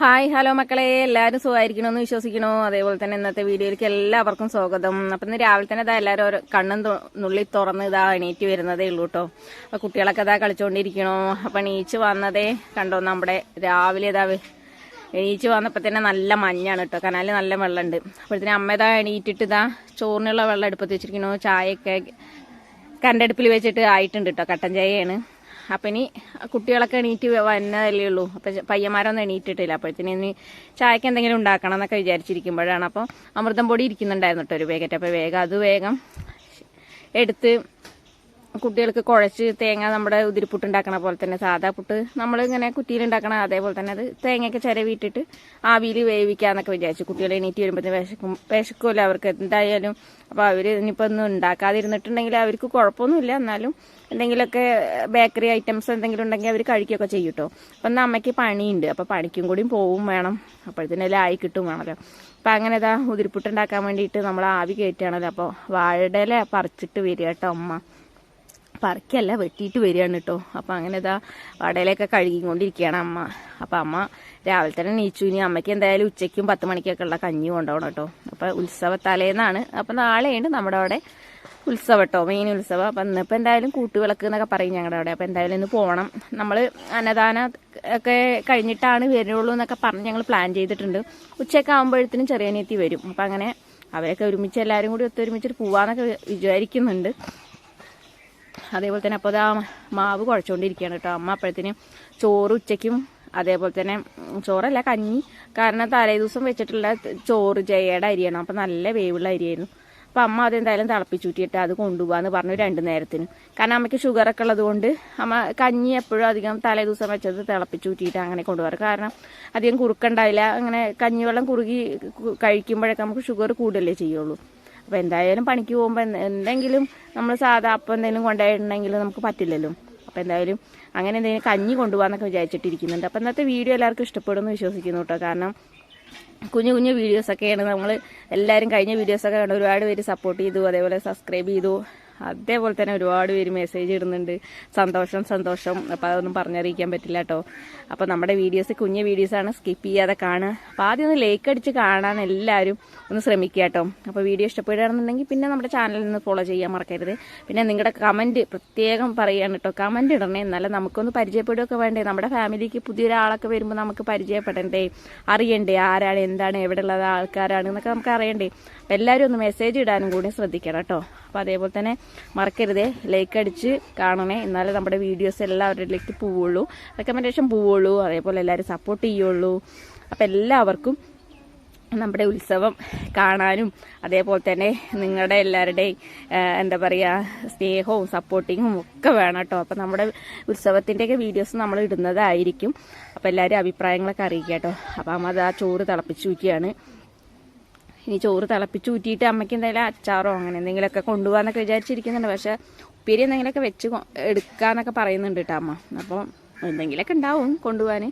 Hi hello മക്കളെ. എല്ലാവരും സുഖമായിരിക്കണമെന്ന് വിശ്വസിക്കണോ? അതേപോലെ തന്നെ ഇന്നത്തെ വീഡിയോയിലേക്ക് എല്ലാവർക്കും സ്വാഗതം. അപ്പം ഇന്ന് രാവിലെ തന്നെ ഇതാ എല്ലാവരും ഒരു കണ്ണും നുള്ളി തുറന്ന് ഇതാ എണീറ്റ് വരുന്നതേ ഉള്ളൂ കേട്ടോ അപ്പം കുട്ടികളൊക്കെ ഇതാ കളിച്ചുകൊണ്ടിരിക്കണോ അപ്പം എണീച്ച് വന്നതേ കണ്ടോ നമ്മുടെ രാവിലെ ഇതാ എണീച്ച് വന്നപ്പോൾ തന്നെ നല്ല മഞ്ഞാണ് കേട്ടോ കനാലിൽ നല്ല വെള്ളമുണ്ട് അപ്പോഴത്തേനും അമ്മ ഇതാ എണീറ്റിട്ട് ഇതാ ചോറിനുള്ള വെള്ളം എടുപ്പത്ത് വെച്ചിരിക്കണോ. ചായയൊക്കെ കണ്ടടുപ്പിൽ വെച്ചിട്ട് ആയിട്ടുണ്ട് കേട്ടോ കട്ടൻ ചായയാണ്. അപ്പം ഇനി കുട്ടികളൊക്കെ എണീറ്റ് വന്നതല്ലേ ഉള്ളൂ. അപ്പം പയ്യന്മാരൊന്നും എണീറ്റിട്ടില്ല. അപ്പോഴത്തേന് ഇനി ചായക്ക് എന്തെങ്കിലും ഉണ്ടാക്കണം എന്നൊക്കെ വിചാരിച്ചിരിക്കുമ്പോഴാണ്. അപ്പോൾ അമൃതം പൊടി ഇരിക്കുന്നുണ്ടായിരുന്നു കേട്ടോ ഒരു പാക്കറ്റ് അപ്പോൾ വേഗം അത് വേഗം എടുത്ത് കുട്ടികൾക്ക് കുഴച്ച് തേങ്ങ നമ്മുടെ ഉതിരിപ്പുട്ട് ഉണ്ടാക്കണ പോലെ തന്നെ സാധാ പുട്ട് നമ്മൾ ഇങ്ങനെ കുറ്റിയിൽ ഉണ്ടാക്കണ അതേപോലെ തന്നെ അത് തേങ്ങയൊക്കെ ചിരവിയിട്ടിട്ട് ആവിയിൽ വേവിക്കാന്നൊക്കെ വിചാരിച്ചു. കുട്ടികൾ എണീറ്റ് വരുമ്പോഴത്തേന് വിശക്കും വിശക്കുമല്ലോ അവർക്ക് എന്തായാലും അപ്പോൾ അവർ ഇനിയിപ്പോൾ ഒന്നും ഉണ്ടാക്കാതിരുന്നിട്ടുണ്ടെങ്കിൽ അവർക്ക് കുഴപ്പമൊന്നുമില്ല. എന്നാലും എന്തെങ്കിലുമൊക്കെ ബേക്കറി ഐറ്റംസ് എന്തെങ്കിലും ഉണ്ടെങ്കിൽ അവർ കഴിക്കുകയൊക്കെ ചെയ്യും കേട്ടോ അപ്പം എന്നാൽ അമ്മയ്ക്ക് പണിയുണ്ട്. അപ്പോൾ പണിക്കും കൂടിയും പോവും വേണം. അപ്പോഴത്തേനെല്ലാം ആയി കിട്ടും വേണമല്ലോ അപ്പം അങ്ങനെ ഇതാ ഉതിരിപ്പുട്ട് ഉണ്ടാക്കാൻ വേണ്ടിയിട്ട് നമ്മൾ ആവി കയറ്റുകയാണല്ലോ. അപ്പോൾ വാഴയുടെ പറിച്ചിട്ട് വരിക കേട്ടോ അമ്മ. പറിക്കല്ല വെട്ടിയിട്ട് വരികയാണ് കേട്ടോ അപ്പം അങ്ങനെ ഇതാ വടയിലൊക്കെ കഴുകിക്കൊണ്ടിരിക്കുകയാണ് അമ്മ. അപ്പം അമ്മ രാവിലെ തന്നെ നീച്ചു ഇനി അമ്മയ്ക്ക് എന്തായാലും ഉച്ചയ്ക്കും പത്ത് മണിക്കൊക്കെ ഉള്ള കഞ്ഞി കൊണ്ടുപോകണം കേട്ടോ അപ്പം ഉത്സവത്തലേന്നാണ്. അപ്പം നാളെയുണ്ട് നമ്മുടെ അവിടെ ഉത്സവം കേട്ടോ മെയിൻ ഉത്സവം. അപ്പം ഇന്നിപ്പോൾ എന്തായാലും കൂട്ടുവിളക്ക് എന്നൊക്കെ പറയും ഞങ്ങളുടെ അവിടെ. അപ്പം എന്തായാലും ഇന്ന് പോകണം. നമ്മൾ അന്നദാന ഒക്കെ കഴിഞ്ഞിട്ടാണ് വരുള്ളൂ എന്നൊക്കെ പറഞ്ഞ് ഞങ്ങൾ പ്ലാൻ ചെയ്തിട്ടുണ്ട്. ഉച്ചയൊക്കെ ആകുമ്പോഴത്തേനും ചെറിയ നീത്തി വരും. അപ്പം അങ്ങനെ അവരൊക്കെ ഒരുമിച്ച് എല്ലാവരും കൂടി ഒത്തൊരുമിച്ചിട്ട് പോവാന്നൊക്കെ വിചാരിക്കുന്നുണ്ട്. അതേപോലെ തന്നെ അപ്പോൾ ആ മാവ് കുഴച്ചുകൊണ്ടിരിക്കുകയാണ് കേട്ടോ. അമ്മ അപ്പോഴത്തേനും ചോറ് ഉച്ചയ്ക്കും അതേപോലെ തന്നെ ചോറല്ല കഞ്ഞി. കാരണം തലേ ദിവസം വെച്ചിട്ടുള്ള ചോറ് ജയയുടെ അരിയാണ്. അപ്പം നല്ല വേവുള്ള അരിയായിരുന്നു. അപ്പം അമ്മ അതെന്തായാലും തിളപ്പിച്ചൂറ്റിയിട്ട് അത് കൊണ്ടുപോകാന്ന് പറഞ്ഞു രണ്ട് നേരത്തിന്. കാരണം അമ്മയ്ക്ക് ഷുഗറൊക്കെ ഉള്ളത് കൊണ്ട് അമ്മ കഞ്ഞി എപ്പോഴും അധികം തലേ ദിവസം വെച്ചത് തിളപ്പിച്ചൂറ്റിയിട്ട് അങ്ങനെ കൊണ്ടുപോകാറ്. കാരണം അധികം കുറുക്കണ്ടായില്ല. അങ്ങനെ കഞ്ഞിവെള്ളം കുറുകി കഴിക്കുമ്പോഴൊക്കെ നമുക്ക് ഷുഗർ കൂടുതലേ ചെയ്യുള്ളൂ. അപ്പോൾ എന്തായാലും പണിക്ക് പോകുമ്പോൾ എന്തെങ്കിലും നമ്മൾ സാധാ അപ്പം എന്തെങ്കിലും കൊണ്ടുപോയിട്ടുണ്ടെങ്കിൽ നമുക്ക് പറ്റില്ലല്ലോ. അപ്പോൾ എന്തായാലും അങ്ങനെ എന്തെങ്കിലും കഞ്ഞി കൊണ്ടുപോകാന്നൊക്കെ വിചാരിച്ചിട്ടിരിക്കുന്നുണ്ട്. അപ്പോൾ ഇന്നത്തെ വീഡിയോ എല്ലാവർക്കും ഇഷ്ടപ്പെടുമെന്ന് വിശ്വസിക്കുന്നു കേട്ടോ. കാരണം കുഞ്ഞു കുഞ്ഞു വീഡിയോസൊക്കെയാണ് നമ്മൾ എല്ലാവരും കഴിഞ്ഞ വീഡിയോസൊക്കെ കണ്ട് ഒരുപാട് പേര് സപ്പോർട്ട് ചെയ്തു അതേപോലെ സബ്സ്ക്രൈബ് ചെയ്തു. അതേപോലെ തന്നെ ഒരുപാട് പേര് മെസ്സേജ് ഇടുന്നുണ്ട്. സന്തോഷം സന്തോഷം. അപ്പോൾ അതൊന്നും പറഞ്ഞറിയിക്കാൻ പറ്റില്ല കേട്ടോ അപ്പോൾ നമ്മുടെ വീഡിയോസ് കുഞ്ഞു വീഡിയോസാണ് സ്കിപ്പ് ചെയ്യാതെ കാണുക. അപ്പോൾ ആദ്യം ഒന്ന് ലൈക്ക് അടിച്ച് കാണാൻ എല്ലാവരും ഒന്ന് ശ്രമിക്കുക കേട്ടോ അപ്പോൾ വീഡിയോ ഇഷ്ടപ്പെടുകയാണെന്നുണ്ടെങ്കിൽ പിന്നെ നമ്മുടെ ചാനലിൽ നിന്ന് ഫോളോ ചെയ്യാൻ മറക്കരുത്. പിന്നെ നിങ്ങളുടെ കമന്റ് പ്രത്യേകം പറയുകയാണ് കേട്ടോ കമന്റ് ഇടണേ എന്നാലും നമുക്കൊന്ന് പരിചയപ്പെടുകയൊക്കെ വേണ്ടേ. നമ്മുടെ ഫാമിലിക്ക് പുതിയൊരാളൊക്കെ വരുമ്പോൾ നമുക്ക് പരിചയപ്പെടണ്ടേ? അറിയണ്ടേ ആരാണ് എന്താണ് എവിടെയുള്ള ആൾക്കാരാണ് എന്നൊക്കെ നമുക്ക് അറിയണ്ടേ? എല്ലാവരും ഒന്ന് മെസ്സേജ് ഇടാനും കൂടി ശ്രദ്ധിക്കണം കേട്ടോ അപ്പോൾ അതേപോലെ തന്നെ മറക്കരുതേ. ലൈക്ക് അടിച്ച് കാണണേ. എന്നാലേ നമ്മുടെ വീഡിയോസ് എല്ലാവരിലേക്ക് പോവുള്ളൂ. റെക്കമെൻഡേഷൻ പോവുള്ളൂ. അതേപോലെ എല്ലാവരും സപ്പോർട്ട് ചെയ്യുള്ളൂ. അപ്പോൾ എല്ലാവർക്കും നമ്മുടെ ഉത്സവം കാണാനും അതേപോലെ തന്നെ നിങ്ങളുടെ എല്ലാവരുടെയും എന്താ പറയുക സ്നേഹവും സപ്പോർട്ടിങ്ങും ഒക്കെ വേണം കേട്ടോ അപ്പം നമ്മുടെ ഉത്സവത്തിന്റെയൊക്കെ വീഡിയോസ് നമ്മൾ ഇടുന്നതായിരിക്കും. അപ്പോൾ എല്ലാവരും അഭിപ്രായങ്ങളൊക്കെ അറിയിക്കാം കേട്ടോ അപ്പം അത് ആ ചോറ് തിളപ്പിച്ച് വയ്ക്കുകയാണ്. ഇനി ചോറ് തിളപ്പിച്ച് ഊറ്റിയിട്ട് അമ്മയ്ക്ക് എന്തെങ്കിലും അച്ചാറോ അങ്ങനെ എന്തെങ്കിലുമൊക്കെ കൊണ്ടുപോകാന്നൊക്കെ വിചാരിച്ചിരിക്കുന്നുണ്ട്. പക്ഷേ ഉപ്പേരി എന്തെങ്കിലുമൊക്കെ വെച്ച് എടുക്കാന്നൊക്കെ പറയുന്നുണ്ട് കേട്ടോ അമ്മ. അപ്പോൾ എന്തെങ്കിലുമൊക്കെ ഉണ്ടാവും കൊണ്ടുപോകാൻ.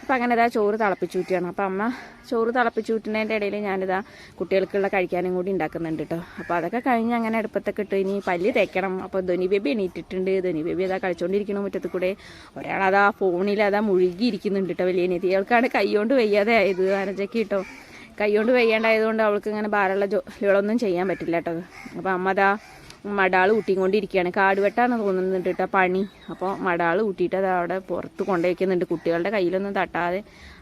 അപ്പോൾ അങ്ങനെ ഇതാ ചോറ് തിളപ്പിച്ചൂറ്റിയാണ് അപ്പോൾ അമ്മ ചോറ് തിളപ്പിച്ചൂറ്റുന്നതിന്റെ ഇടയിൽ ഞാനിതാ കുട്ടികൾക്കുള്ള കഴിക്കാനും കൂടി ഉണ്ടാക്കുന്നുണ്ട് കേട്ടോ അപ്പോൾ അതൊക്കെ കഴിഞ്ഞ് അങ്ങനെ അടുപ്പത്തൊക്കെ ഇട്ട് ഇനി പല്ല് തേക്കണം. അപ്പോൾ ധനി ബേബി എണീറ്റിട്ടുണ്ട്. ധനി ബേബി അതാ കളിച്ചുകൊണ്ടിരിക്കണം മുറ്റത്ത് കൂടെ. ഒരാളതാ ഫോണിൽ അതാ മുഴുകിയിരിക്കുന്നുണ്ട് കേട്ടോ വലിയ നിധികൾക്കാണ് കൈ കൊണ്ട് വയ്യാതെ ആയത്. അനച്ചയ്ക്ക് കേട്ടോ കൈകൊണ്ട് വയ്യാണ്ടായതുകൊണ്ട് അവൾക്ക് ഇങ്ങനെ ഭാരമുള്ള ജോലികളൊന്നും ചെയ്യാൻ പറ്റില്ല കേട്ടോ. അപ്പോൾ അമ്മ അതാ മടാൾ ഊട്ടിക്കൊണ്ടിരിക്കുകയാണ്. കാടുവെട്ടാണ് തോന്നുന്നുണ്ട് കേട്ടോ പണി. അപ്പോൾ മടാൾ ഊട്ടിയിട്ട് അത് അവിടെ പുറത്ത് കൊണ്ടുവയ്ക്കുന്നുണ്ട് കുട്ടികളുടെ കയ്യിലൊന്നും തട്ടാതെ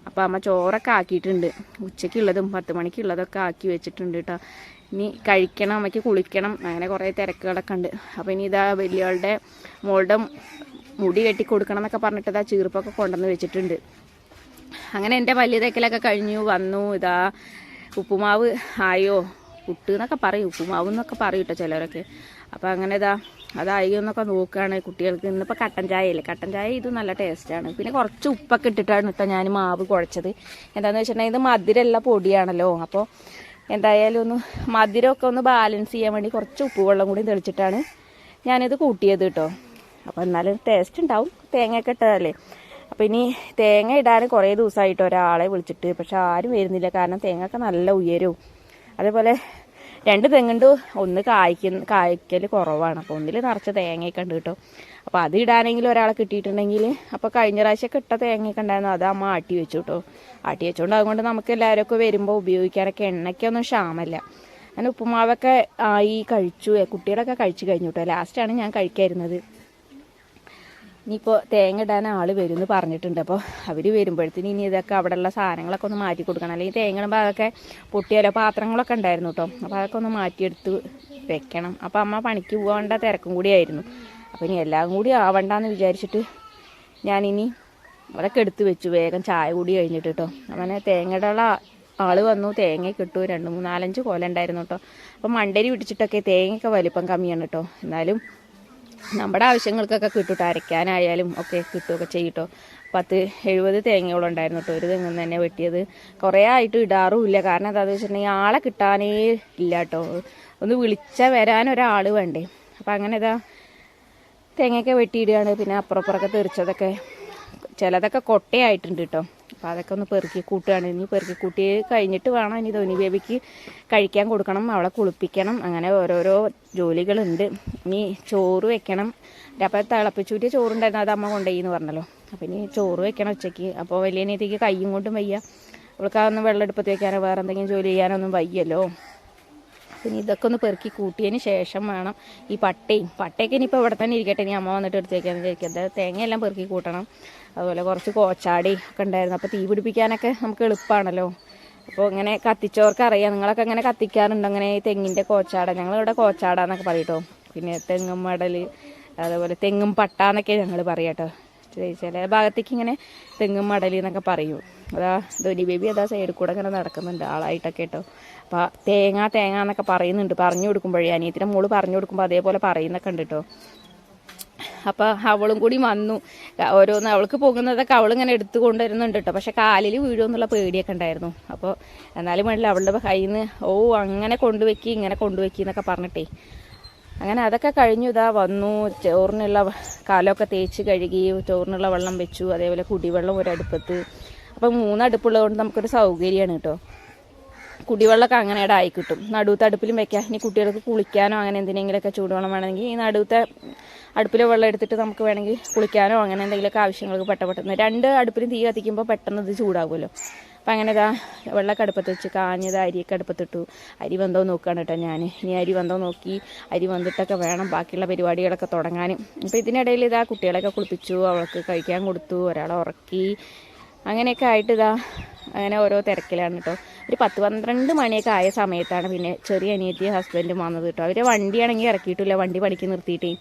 അപ്പോൾ അമ്മ ചോറൊക്കെ ആക്കിയിട്ടുണ്ട്. ഉച്ചയ്ക്കുള്ളതും പത്ത് മണിക്കുള്ളതൊക്കെ ആക്കി വെച്ചിട്ടുണ്ട് കേട്ടോ. ഇനി കഴിക്കണം അമ്മയ്ക്ക് കുളിക്കണം അങ്ങനെ കുറേ തിരക്കുകളൊക്കെ ഉണ്ട്. അപ്പോൾ ഇനി ഇതാ വലിയവളുടെ മോളുടെ മുടി കെട്ടി കൊടുക്കണം എന്നൊക്കെ പറഞ്ഞിട്ട് ഇതാ ചീർപ്പൊക്കെ കൊണ്ടുവന്ന് വെച്ചിട്ടുണ്ട്. അങ്ങനെ എന്റെ പല്ല് തേക്കലൊക്കെ കഴിഞ്ഞു വന്നു ഇതാ ഉപ്പുമാവ് ആയോ? പുട്ട് എന്നൊക്കെ പറയും ഉപ്പുമാവ് എന്നൊക്കെ പറയും കേട്ടോ ചിലരൊക്കെ. അപ്പോൾ അങ്ങനെ ഇതാ അതായി എന്നൊക്കെ നോക്കുകയാണ് കുട്ടികൾക്ക്. ഇന്നിപ്പോൾ കട്ടൻ ചായ അല്ലേ കട്ടൻ ചായ ഇത് നല്ല ടേസ്റ്റാണ് പിന്നെ കുറച്ച് ഉപ്പൊക്കെ ഇട്ടിട്ടാണ് കേട്ടോ ഞാൻ മാവ് കുഴച്ചത്. എന്താണെന്ന് വെച്ചിട്ടുണ്ടെങ്കിൽ ഇത് മധുരമല്ല പൊടിയാണല്ലോ. അപ്പോൾ എന്തായാലും ഒന്ന് മധുരമൊക്കെ ഒന്ന് ബാലൻസ് ചെയ്യാൻ വേണ്ടി കുറച്ച് ഉപ്പ് വെള്ളം കൂടി തെളിച്ചിട്ടാണ് ഞാനിത് കൂട്ടിയത് കേട്ടോ അപ്പോൾ എന്നാലും ടേസ്റ്റ് ഉണ്ടാവും. തേങ്ങയൊക്കെ ഇട്ടതല്ലേ? അപ്പോൾ ഇനി തേങ്ങ ഇടാൻ കുറേ ദിവസമായിട്ട് ഒരാളെ വിളിച്ചിട്ട് പക്ഷെ ആരും വരുന്നില്ല. കാരണം തേങ്ങ ഒക്കെ നല്ല ഉയരും. അതേപോലെ രണ്ട് തെങ്ങുണ്ട് ഒന്ന് കായ്ക്കുന്ന കായ്ക്കൽ കുറവാണ്. അപ്പോൾ ഒന്നിൽ നിറച്ച തേങ്ങയൊക്കെ ഉണ്ട് കേട്ടോ. അപ്പോൾ അത് ഇടാനെങ്കിലും ഒരാളെ കിട്ടിയിട്ടുണ്ടെങ്കിൽ അപ്പോൾ കഴിഞ്ഞ പ്രാവശ്യമൊക്കെ ഇട്ട തേങ്ങയൊക്കെ ഉണ്ടായിരുന്നു അത് അമ്മ ആട്ടി വെച്ചു കേട്ടോ. ആട്ടി വെച്ചുകൊണ്ട് അതുകൊണ്ട് നമുക്ക് എല്ലാവരും വരുമ്പോൾ ഉപയോഗിക്കാനൊക്കെ എണ്ണയ്ക്കൊന്നും ക്ഷാമല്ല. അങ്ങനെ ഉപ്പുമാവൊക്കെ ആയി കഴിച്ചു കുട്ടികളൊക്കെ കഴിച്ചു കഴിഞ്ഞു കേട്ടോ. ലാസ്റ്റാണ് ഞാൻ കഴിക്കായിരുന്നത്. ഇനിയിപ്പോൾ തേങ്ങ ഇടാൻ ആൾ വരും എന്ന് പറഞ്ഞിട്ടുണ്ട്. അപ്പോൾ അവർ വരുമ്പോഴത്തേന് ഇനി ഇതൊക്കെ അവിടെയുള്ള സാധനങ്ങളൊക്കെ ഒന്ന് മാറ്റി കൊടുക്കണം. അല്ലെങ്കിൽ തേങ്ങ അതൊക്കെ പൊട്ടിയാലോ? പാത്രങ്ങളൊക്കെ ഉണ്ടായിരുന്നു കേട്ടോ അപ്പോൾ അതൊക്കെ ഒന്ന് മാറ്റിയെടുത്ത് വെക്കണം. അപ്പോൾ അമ്മ പണിക്ക് പോകേണ്ട തിരക്കും കൂടിയായിരുന്നു അപ്പോൾ ഇനി എല്ലാം കൂടി ആവണ്ടെന്ന് വിചാരിച്ചിട്ട് ഞാനിനി അതൊക്കെ എടുത്ത് വെച്ചു. വേഗം ചായ കൂടി കഴിഞ്ഞിട്ട് കേട്ടോ അങ്ങനെ തേങ്ങയുടെ ആൾ വന്നു. തേങ്ങ കിട്ടു. രണ്ട് മൂന്നാലഞ്ച് കൊല ഉണ്ടായിരുന്നു കേട്ടോ അപ്പം മണ്ടരി പിടിച്ചിട്ടൊക്കെ തേങ്ങയൊക്കെ വലിപ്പം കമ്മിയാണ് കേട്ടോ എന്നാലും നമ്മുടെ ആവശ്യങ്ങൾക്കൊക്കെ കിട്ടും അരയ്ക്കാനായാലും ഒക്കെ കിട്ടുകയൊക്കെ ചെയ്യട്ടോ. പത്ത് എഴുപത് തേങ്ങയോളം ഉണ്ടായിരുന്നു കേട്ടോ ഒരു തെങ്ങിൽ തന്നെ വെട്ടിയത്. കുറേ ആയിട്ട് ഇടാറുമില്ല. കാരണം എന്താണെന്ന് വെച്ചിട്ടുണ്ടെങ്കിൽ ആളെ കിട്ടാനേ ഇല്ല കേട്ടോ. ഒന്ന് വിളിച്ചാൽ വരാൻ ഒരാൾ വേണ്ടേ. അപ്പം അങ്ങനെ ഇതാ തേങ്ങയൊക്കെ വെട്ടിയിടുകയാണ്. പിന്നെ അപ്പുറപ്പുറമൊക്കെ തെറിച്ചതൊക്കെ ചിലതൊക്കെ കൊട്ടയായിട്ടുണ്ട് കേട്ടോ. അപ്പോൾ അതൊക്കെ ഒന്ന് പെറുക്കി കൂട്ടുകയാണ്. ഇനി പെറുക്കി കൂട്ടി കഴിഞ്ഞിട്ട് വേണം ഇനി ധോനി ബേബിക്ക് കഴിക്കാൻ കൊടുക്കണം അവളെ കുളിപ്പിക്കണം അങ്ങനെ ഓരോരോ ജോലികളുണ്ട്. ഇനി ചോറ് വെക്കണം. അപ്പോൾ തിളപ്പിച്ചൂറ്റിയ ചോറുണ്ടായിരുന്നു അത് അമ്മ കൊണ്ടുപോയി എന്ന് പറഞ്ഞല്ലോ. അപ്പോൾ ഇനി ചോറ് വെക്കണം ഉച്ചയ്ക്ക്. അപ്പോൾ വലിയ നീതിക്ക് കയ്യും കൊണ്ടും വയ്യ. അവൾക്ക് അതൊന്നും വെള്ളം എടുപ്പത്ത് വെക്കാനോ വേറെ എന്തെങ്കിലും ജോലി ചെയ്യാനൊന്നും വയ്യല്ലോ. പിന്നെ ഇതൊക്കെ ഒന്ന് പെറുക്കി കൂട്ടിയതിന് ശേഷം വേണം ഈ പട്ടയും. പട്ടയൊക്കെ ഇനിയിപ്പോൾ ഇവിടെ തന്നെ ഇരിക്കട്ടെ. ഇനി അമ്മ വന്നിട്ട് എടുത്തേക്കാന്ന് വിചാരിക്കുന്നത് തേങ്ങയെല്ലാം പെറുക്കി കൂട്ടണം. അതുപോലെ കുറച്ച് കോച്ചാടി ഒക്കെ ഉണ്ടായിരുന്നു. അപ്പോൾ തീ പിടിപ്പിക്കാനൊക്കെ നമുക്ക് എളുപ്പമാണല്ലോ അപ്പോൾ ഇങ്ങനെ കത്തിച്ചവർക്ക് അറിയാം. നിങ്ങളൊക്കെ അങ്ങനെ കത്തിക്കാറുണ്ട്? അങ്ങനെ ഈ തെങ്ങിന്റെ കോച്ചാട. ഞങ്ങളിവിടെ കോച്ചാട എന്നൊക്കെ പറയട്ടോ. പിന്നെ തെങ്ങും മടൽ അതേപോലെ തെങ്ങും പട്ട എന്നൊക്കെ ഞങ്ങൾ പറയാട്ടോ ചില ഭാഗത്തേക്ക് ഇങ്ങനെ തെങ്ങും മടൽ എന്നൊക്കെ പറയും. അതാ ധോനി ബേബി അതാ സൈഡിൽ കൂടെ ഇങ്ങനെ നടക്കുന്നുണ്ട് ആളായിട്ടൊക്കെ കേട്ടോ. അപ്പോൾ തേങ്ങ തേങ്ങ എന്നൊക്കെ പറയുന്നുണ്ട് പറഞ്ഞു കൊടുക്കുമ്പോഴേ അനിയത്തിന്റെ മോൾ പറഞ്ഞു കൊടുക്കുമ്പോൾ അതേപോലെ പറയുന്നൊക്കെ ഉണ്ട് കേട്ടോ. അപ്പോൾ അവളും കൂടി വന്നു. ഓരോന്ന് അവൾക്ക് പോകുന്നതൊക്കെ അവളിങ്ങനെ എടുത്തു കൊണ്ടുവരുന്നുണ്ട് കേട്ടോ. പക്ഷെ കാലിൽ വീഴുമെന്നുള്ള പേടിയൊക്കെ ഉണ്ടായിരുന്നു. അപ്പോൾ എന്നാലും വേണ്ടില്ല അവളുടെ കയ്യിൽ നിന്ന് ഓ അങ്ങനെ കൊണ്ടുവയ്ക്കി ഇങ്ങനെ കൊണ്ടുവയ്ക്കി എന്നൊക്കെ പറഞ്ഞിട്ടേ. അങ്ങനെ അതൊക്കെ കഴിഞ്ഞു ഇതാ വന്നു. ചോറിനുള്ള കാലമൊക്കെ തേച്ച് കഴുകി ചോറിനുള്ള വെള്ളം വെച്ചു അതേപോലെ കുടിവെള്ളം ഒരടുപ്പത്ത്. അപ്പം മൂന്ന് അടുപ്പുള്ളതുകൊണ്ട് നമുക്കൊരു സൗകര്യമാണ് കേട്ടോ. കുടിവെള്ളമൊക്കെ അങ്ങനെ ആയി കിട്ടും. നടുവത്തെ അടുപ്പിലും വെക്കാം. ഇനി കുട്ടികൾക്ക് കുളിക്കാനോ അങ്ങനെ എന്തിനെങ്കിലുമൊക്കെ ചൂടുവെള്ളം വേണമെങ്കിൽ ഈ നടുവത്തെ അടുപ്പിലെ വെള്ളം എടുത്തിട്ട് നമുക്ക് വേണമെങ്കിൽ കുളിക്കാനോ അങ്ങനെ എന്തെങ്കിലുമൊക്കെ ആവശ്യങ്ങൾക്ക് പെട്ട പെട്ടെന്ന് രണ്ട് അടുപ്പിലും തീ കത്തിക്കുമ്പോൾ പെട്ടെന്ന് ഇത് ചൂടാകുമല്ലോ അപ്പം അങ്ങനെ ഇതാ വെള്ളമൊക്കെ അടുപ്പത്ത് വെച്ച് കാഞ്ഞത് അരിയൊക്കെ അടുപ്പത്തിട്ടു അരി വന്തോ നോക്കുകയാണ് കേട്ടോ ഞാൻ ഇനി അരി വന്തോ നോക്കി അരി വന്നിട്ടൊക്കെ വേണം. ബാക്കിയുള്ള പരിപാടികളൊക്കെ തുടങ്ങാനും അപ്പോൾ ഇതിനിടയിൽ ഇതാ കുട്ടികളെയൊക്കെ കുളിപ്പിച്ചു അവൾക്ക് കഴിക്കാൻ കൊടുത്തു ഒരാളെ ഉറക്കി അങ്ങനെയൊക്കെ ആയിട്ട് ഇതാ അങ്ങനെ ഓരോ തിരക്കിലാണ് കേട്ടോ ഒരു പത്ത് പന്ത്രണ്ട് മണിയൊക്കെ ആയ സമയത്താണ് പിന്നെ ചെറിയ അനിയത്തി ഹസ്ബൻഡും വന്നത് കേട്ടോ അവർ വണ്ടിയാണെങ്കിൽ ഇറക്കിയിട്ടില്ല വണ്ടി പണിക്ക് നിർത്തിയിട്ടേ.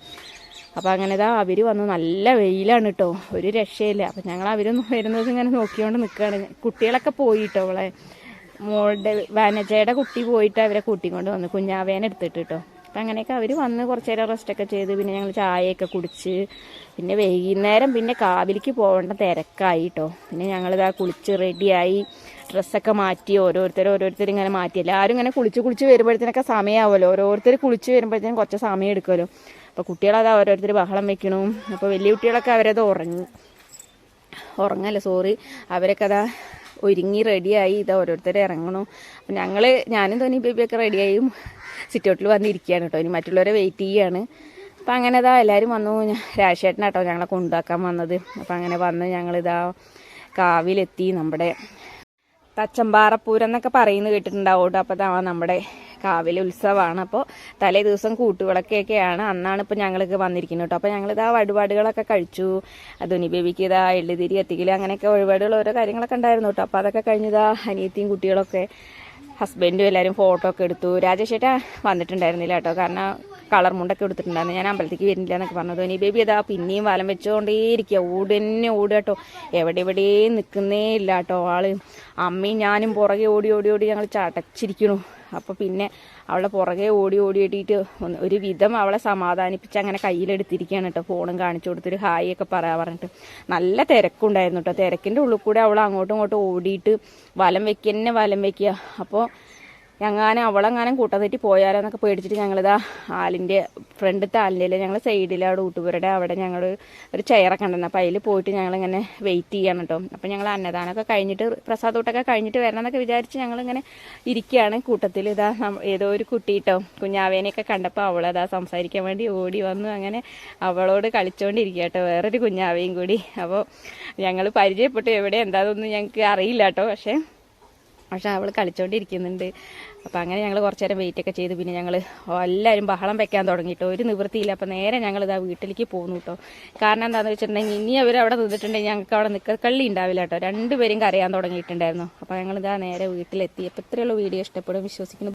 അപ്പോൾ അങ്ങനെ ഇതാ അവർ വന്നു നല്ല വെയിലാണ് കേട്ടോ ഒരു രക്ഷയില്ല. അപ്പം ഞങ്ങൾ അവരൊന്നും വരുന്നത് ഇങ്ങനെ നോക്കിക്കൊണ്ട് നിൽക്കുകയാണ് കുട്ടികളൊക്കെ പോയി കേട്ടോ അവളെ. മോളുടെ വാനജയുടെ കുട്ടി പോയിട്ട് അവരെ കൂട്ടിക്കൊണ്ട് വന്നു കുഞ്ഞാവേനെടുത്തിട്ട് കേട്ടോ അപ്പം അങ്ങനെയൊക്കെ അവർ വന്ന് കുറച്ച് നേരം റെസ്റ്റൊക്കെ ചെയ്ത് പിന്നെ ഞങ്ങൾ ചായയൊക്കെ കുടിച്ച് പിന്നെ വൈകുന്നേരം പിന്നെ കാവിലേക്ക് പോകേണ്ട തിരക്കായി കേട്ടോ പിന്നെ ഞങ്ങളിതാ കുളിച്ച് റെഡിയായി ഡ്രസ്സൊക്കെ മാറ്റി ഓരോരുത്തർ ഓരോരുത്തർ ഇങ്ങനെ മാറ്റി. എല്ലാവരും ഇങ്ങനെ കുളിച്ച് കുളിച്ച് വരുമ്പോഴത്തേനൊക്കെ സമയമാവുമല്ലോ ഓരോരുത്തർ കുളിച്ച് വരുമ്പോഴത്തേനും കുറച്ച് സമയം എടുക്കുമല്ലോ അപ്പോൾ കുട്ടികളത് ഓരോരുത്തർ ബഹളം വെക്കണു. അപ്പോൾ വലിയ കുട്ടികളൊക്കെ അവരത് ഉറങ്ങി. ഉറങ്ങല്ല സോറി അവരൊക്കെ അതാ ഒരുങ്ങി റെഡിയായി. ഇത് ഓരോരുത്തർ ഇറങ്ങണു. അപ്പം ഞങ്ങൾ ഞാനും തോന്നി ബേബിയൊക്കെ റെഡിയായും. സിറ്റൗട്ടിൽ വന്നിരിക്കുകയാണ് കേട്ടോ ഇനി മറ്റുള്ളവരെ വെയിറ്റ് ചെയ്യുകയാണ് അപ്പം അങ്ങനെ ഇതാ എല്ലാവരും വന്നു. രാജേട്ടനാട്ടോ ഞങ്ങളെ കൊണ്ടാക്കാൻ വന്നത്. അപ്പം അങ്ങനെ വന്ന് ഞങ്ങളിതാ കാവിലെത്തി. നമ്മുടെ തച്ചമ്പാറപ്പൂരം എന്നൊക്കെ പറയുന്നത് കേട്ടിട്ടുണ്ടാവും കേട്ടോ അപ്പോൾ നമ്മുടെ കാവിലെ ഉത്സവമാണ്. അപ്പോൾ തലേ ദിവസം കൂട്ടുവിളക്കൊക്കെയാണ് അന്നാണ് ഇപ്പോൾ ഞങ്ങൾക്ക് വന്നിരിക്കുന്നത് കേട്ടോ. അപ്പോൾ ഞങ്ങളിതാ വഴിപാടുകളൊക്കെ കഴിച്ചു. അതുനി ബേബിക്ക് ഇതാ എള്ളുതിരി എത്തിക്കൽ അങ്ങനെയൊക്കെ വഴിപാടുകൾ ഓരോ കാര്യങ്ങളൊക്കെ ഉണ്ടായിരുന്നു കേട്ടോ. അപ്പോൾ അതൊക്കെ കഴിഞ്ഞതാ അനിയത്തിയും കുട്ടികളൊക്കെ ഹസ്ബൻഡും എല്ലാവരും ഫോട്ടോ ഒക്കെ എടുത്തു. രാജേഷേട്ടാ വന്നിട്ടുണ്ടായിരുന്നില്ല കേട്ടോ. കാരണം കളർ മുണ്ടൊക്കെ എടുത്തിട്ടുണ്ടായിരുന്നു. ഞാൻ അമ്പലത്തേക്ക് വരുന്നില്ല എന്നൊക്കെ പറഞ്ഞു ധോനി ബേബി അതാ പിന്നെയും വലം വെച്ചുകൊണ്ടേയിരിക്കുക. ഓട് തന്നെ ഓടുക കേട്ടോ. എവിടെ എവിടെയും നിൽക്കുന്നേ ഇല്ല കേട്ടോ ആൾ. അമ്മയും ഞാനും പുറകെ ഓടി ഓടി ഓടി ഞങ്ങൾ ചടച്ചിരിക്കണു അപ്പോൾ പിന്നെ അവളെ പുറകെ ഓടി ഓടി ഓടിയിട്ട് ഒന്ന് ഒരു വിധം അവളെ സമാധാനിപ്പിച്ച് അങ്ങനെ കയ്യിലെടുത്തിരിക്കുകയാണ് കേട്ടോ. ഫോണും കാണിച്ചു കൊടുത്തിട്ട് ഹായ് ഒക്കെ പറയാ പറഞ്ഞിട്ട്. നല്ല തിരക്കുണ്ടായിരുന്നു കേട്ടോ. തിരക്കിന്റെ ഉള്ളിൽ കൂടെ അവൾ അങ്ങോട്ടും ഇങ്ങോട്ടും ഓടിയിട്ട് വലം വെക്കന്നെ വലം വെക്കുക അപ്പോൾ എങ്ങാനും അവളെങ്ങാനും കൂട്ടത്തെറ്റി പോയാലോ എന്നൊക്കെ പേടിച്ചിട്ട് ഞങ്ങളിതാ ആലിന്റെ ഫ്രണ്ടത്തെ ആലിന്റെ ഞങ്ങൾ സൈഡിൽ അവിടെ ഊട്ടുപുരയുടെ അവിടെ ഞങ്ങൾ ഒരു ചെയറൊക്കെ ഉണ്ടെന്ന്. അപ്പോൾ അതിൽ പോയിട്ട് ഞങ്ങളിങ്ങനെ വെയിറ്റ് ചെയ്യണം കേട്ടോ അപ്പോൾ ഞങ്ങൾ അന്നദാനമൊക്കെ കഴിഞ്ഞിട്ട് പ്രസാദൂട്ടൊക്കെ കഴിഞ്ഞിട്ട് വരണം എന്നൊക്കെ വിചാരിച്ച് ഞങ്ങളിങ്ങനെ ഇരിക്കുകയാണ് കൂട്ടത്തിൽ ഇതാ ഏതോ ഒരു കുട്ടി കേട്ടോ കുഞ്ഞാവേനെയൊക്കെ കണ്ടപ്പോൾ അവളതാ സംസാരിക്കാൻ വേണ്ടി ഓടി വന്നു. അങ്ങനെ അവളോട് കളിച്ചുകൊണ്ടിരിക്കുക കേട്ടോ വേറൊരു കുഞ്ഞാവേയും കൂടി. അപ്പോൾ ഞങ്ങൾ പരിചയപ്പെട്ടു. എവിടെ എന്താണെന്നൊന്നും ഞങ്ങൾക്ക് അറിയില്ല കേട്ടോ പക്ഷേ പക്ഷെ അവൾ കളിച്ചോണ്ടിരിക്കുന്നുണ്ട്. അപ്പം അങ്ങനെ ഞങ്ങൾ കുറച്ച് നേരം വെയിറ്റ് ഒക്കെ ചെയ്ത് പിന്നെ ഞങ്ങൾ എല്ലാവരും ബഹളം വെക്കാൻ തുടങ്ങിട്ടോ. ഒരു നിവൃത്തിയില്ല. അപ്പം നേരെ ഞങ്ങൾ ഇതാ വീട്ടിലേക്ക് പോകുന്നു കേട്ടോ കാരണം എന്താണെന്ന് വെച്ചിട്ടുണ്ടെങ്കിൽ ഇനി അവർ അവിടെ നിന്നിട്ടുണ്ടെങ്കിൽ ഞങ്ങൾക്ക് അവിടെ നിൽക്കക്കള്ളി ഉണ്ടാവില്ല കേട്ടോ രണ്ടുപേരും കരയാൻ തുടങ്ങിയിട്ടുണ്ടായിരുന്നു. അപ്പോൾ ഞങ്ങൾ ഇതാ നേരെ വീട്ടിലെത്തി. അപ്പോൾ ഇത്രയുള്ള വീഡിയോ. ഇഷ്ടപ്പെടും വിശ്വസിക്കുന്നു.